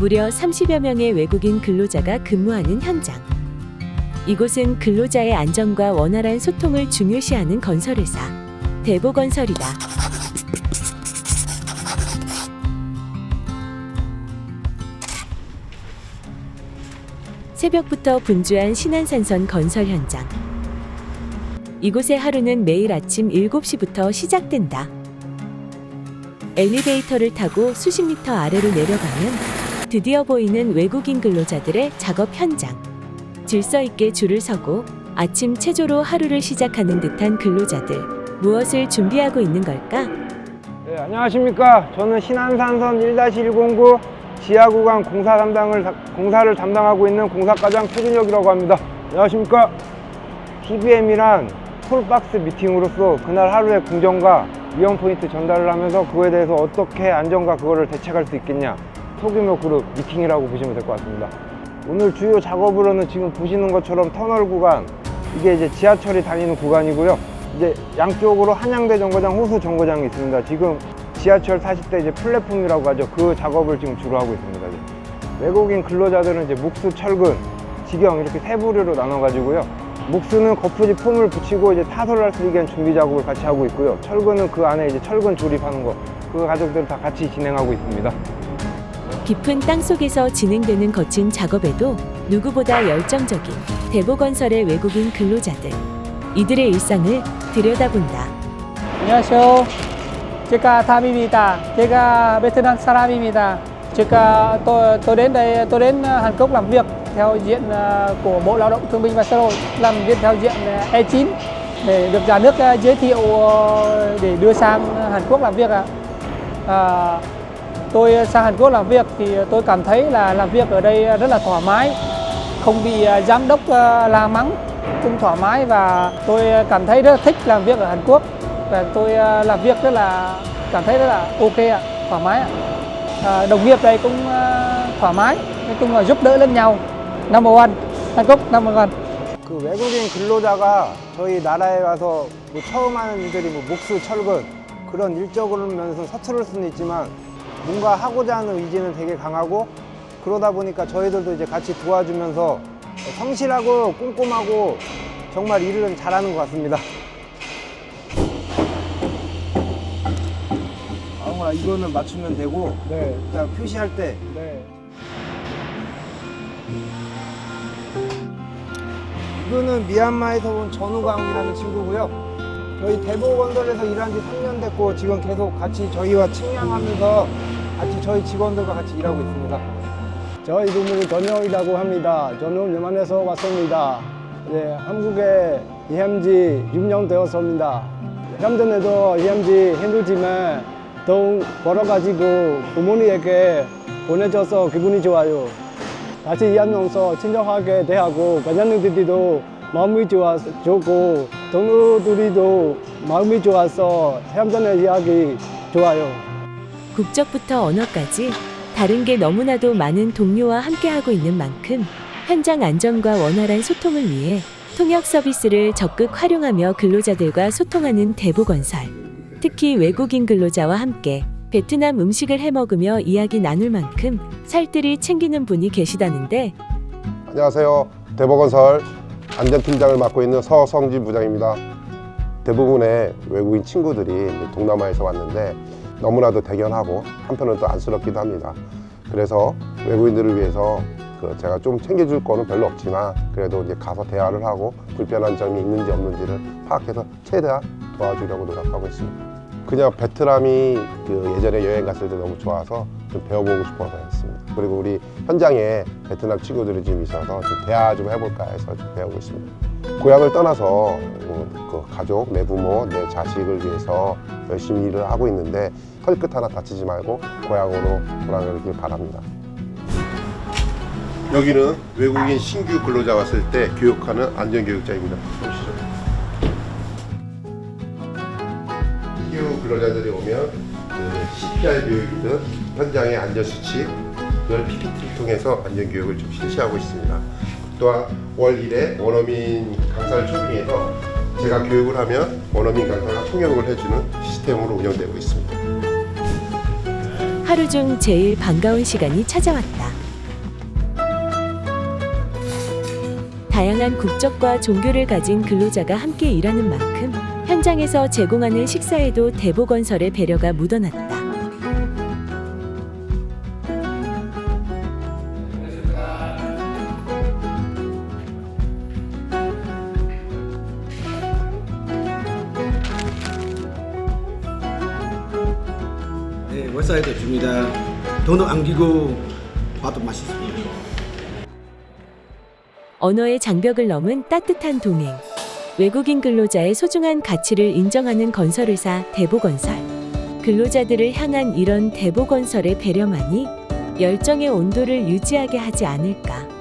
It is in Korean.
무려 30여 명의 외국인 근로자가 근무하는 현장. 이곳은 근로자의 안전과 원활한 소통을 중요시하는 건설회사 대보건설이다. 새벽부터 분주한 신안산선 건설 현장. 이곳의 하루는 매일 아침 7시부터 시작된다. 엘리베이터를 타고 수십 미터 아래로 내려가면 드디어 보이는 외국인 근로자들의 작업 현장. 질서 있게 줄을 서고 아침 체조로 하루를 시작하는 듯한 근로자들. 무엇을 준비하고 있는 걸까? 네, 안녕하십니까. 저는 신안산선 1-109 지하구간 공사 담당을 공사를 담당하고 있는 공사과장 최준혁이라고 합니다. 안녕하십니까. TBM이란 톨박스 미팅으로서 그날 하루의 공정과 위험 포인트 전달을 하면서 그거에 대해서 어떻게 안전과 그거를 대책할 수 있겠냐 소규모 그룹 미팅이라고 보시면 될 것 같습니다. 오늘 주요 작업으로는 지금 보시는 것처럼 터널 구간 이게 이제 지하철이 다니는 구간이고요. 이제 양쪽으로 한양대 정거장, 호수 정거장이 있습니다. 지금 지하철 40대 이제 플랫폼이라고 하죠. 그 작업을 지금 주로 하고 있습니다. 외국인 근로자들은 이제 묵수, 철근, 직영 이렇게 세 부류로 나눠가지고요. 묵수는 거푸집 폼을 붙이고 이제 타설을 할수 있게 한 준비 작업을 같이 하고 있고요. 철근은 그 안에 이제 철근 조립하는 거, 그 가족들 다 같이 진행하고 있습니다. 깊은 땅 속에서 진행되는 거친 작업에도 누구보다 열정적인 대보건설의 외국인 근로자들. 이들의 일상을 들여다본다. 안녕하세요. 제가 Tham입니다. 제가 베트남 사람입니다. 제가 tôi tôi đến đây tôi đến Hàn Quốc làm việc theo diện của Bộ Lao động Thương binh và Xã hội làm việc theo diện ờ, E9 để được nhà nước giới thiệu để đưa sang Hàn Quốc làm việc ạ. À, tôi sang Hàn Quốc làm việc thì tôi cảm thấy là làm việc ở đây rất là thoải mái, không bị ờ, giám đốc ờ, la mắng, cũng thoải mái và tôi cảm thấy rất là thích làm việc ở Hàn Quốc và tôi ờ, làm việc rất là cảm thấy rất là ok ạ, thoải mái ạ. À, đồng nghiệp đây cũng ờ, thoải mái, nói chung là giúp đỡ lẫn nhau. Number one, Hàn Quốc number one. 그 외국인 근로자가 저희 나라에 와서 뭐 처음 하는 일들이 뭐 목수, 철근 그런 일적으로 면에서 서투를 수는 있지만 뭔가 하고자 하는 의지는 되게 강하고 그러다 보니까 저희들도 이제 같이 도와주면서 성실하고 꼼꼼하고 정말 일을 잘하는 것 같습니다. 아무나 이거는 맞추면 되고 네, 일단 표시할 때 네. 이거는 미얀마에서 온 전우강이라는 친구고요. 저희 대보건설에서 일한 지 3년 됐고 지금 계속 같이 저희와 측량하면서 같이 저희 직원들과 같이 일하고 있습니다. 저 이름은 전영이라고 합니다. 저는 여만에서 왔습니다. 네, 한국에 이햄지 6년 되었습니다. 현대에도 이햄지 힘들지만 돈 벌어가지고 부모님에게 보내줘서 기분이 좋아요. 같이 일하면서 친절하게 대하고 관장님들도 마음이 좋아, 좋고 동료들도 마음이 좋아서 현장의 이야기 좋아요. 국적부터 언어까지 다른 게 너무나도 많은 동료와 함께하고 있는 만큼 현장 안전과 원활한 소통을 위해 통역 서비스를 적극 활용하며 근로자들과 소통하는 대보건설. 특히 외국인 근로자와 함께 베트남 음식을 해 먹으며 이야기 나눌 만큼 살뜰히 챙기는 분이 계시다는데 안녕하세요. 대법원설 안전팀장을 맡고 있는 서성진 부장입니다. 대부분의 외국인 친구들이 동남아에서 왔는데 너무나도 대견하고 한편으로는 또 안쓰럽기도 합니다. 그래서 외국인들을 위해서 그 제가 좀 챙겨줄 거는 별로 없지만 그래도 이제 가서 대화를 하고 불편한 점이 있는지 없는지를 파악해서 최대한 도와주려고 노력하고 있습니다. 그냥 베트남이 그 예전에 여행 갔을 때 너무 좋아서 좀 배워보고 싶어서 했습니다. 그리고 우리 현장에 베트남 친구들이 좀 있어서 좀 대화 좀 해볼까 해서 좀 배우고 있습니다. 고향을 떠나서 음, 그 가족, 내 부모, 내 자식을 위해서 열심히 일을 하고 있는데 털끝 하나 다치지 말고 고향으로 돌아가길 바랍니다. 여기는 외국인 신규 근로자 왔을 때 교육하는 안전교육자입니다. 신규 근로자들이 오면 그 CPR 교육이든 현장의 안전수칙 그걸 PPT를 통해서 안전교육을 좀 실시하고 있습니다. 또한 월 1회 원어민 강사를 초빙해서 제가 교육을 하면 원어민 강사가 통역을 해주는 시스템으로 운영되고 있습니다. 하루 중 제일 반가운 시간이 찾아왔다. 다양한 국적과 종교를 가진 근로자가 함께 일하는 만큼 현장에서 제공하는 식사에도 대보건설의 배려가 묻어났다. 네, 웹사이트 줍니다. 돈도 안기고 맛도 맛있습니다. 언어의 장벽을 넘은 따뜻한 동행. 외국인 근로자의 소중한 가치를 인정하는 건설회사 대보건설. 근로자들을 향한 이런 대보건설의 배려만이 열정의 온도를 유지하게 하지 않을까.